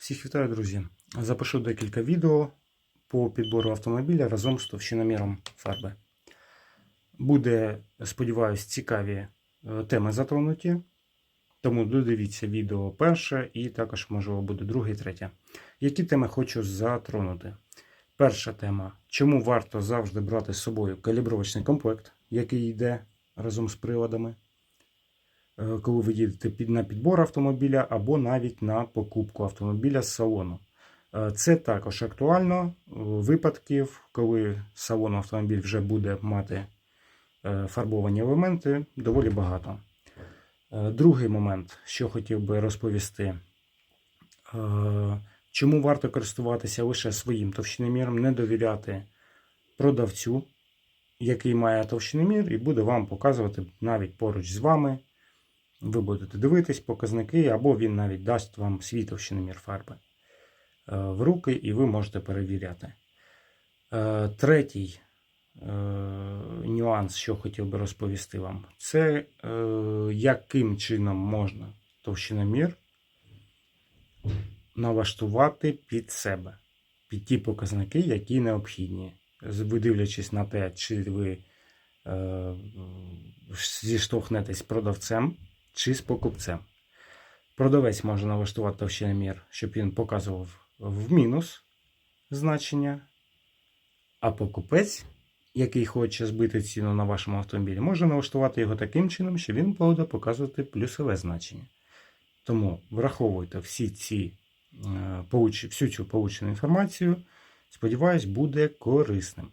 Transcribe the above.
Всіх вітаю, друзі. Запишу декілька відео по підбору автомобіля разом з товщиноміром фарби. Буде, сподіваюсь, цікаві е, теми затронуті. Тому додивіться відео перше і також, можливо, буде друге і третє. Які теми хочу затронути? Перша тема: чому варто завжди брати з собою калібровочний комплект, який йде разом з приладами, коли ви їдете на підбор автомобіля або навіть на покупку автомобіля з салону. Е, Це також актуально е, випадків, коли з салону автомобіль вже буде мати е, фарбовані елементи, доволі багато. Е, Другий момент, що хотів би розповісти. Е, Чому варто користуватися лише своїм товщиноміром, не довіряти продавцю, який має товщиномір, і буде вам показувати навіть поруч з вами. Ви будете дивитись показники, або він навіть дасть вам свій товщиномір фарби е, в руки, і ви можете перевіряти. Е, Третій е, нюанс, що хотів би розповісти вам, це яким чином можна товщиномір налаштувати під себе, під ті показники, які необхідні. З- Ви дивлячись на те, чи ви зіштовхнетесь з продавцем чи з покупцем. Продавець може налаштувати товщиномір, щоб він показував в мінус значення, а покупець, який хоче збити ціну на вашому автомобілі, може налаштувати його таким чином, що він буде показувати плюсове значення. Тому враховуйте всі ці, е, всю цю получену інформацію. Сподіваюсь, буде корисним.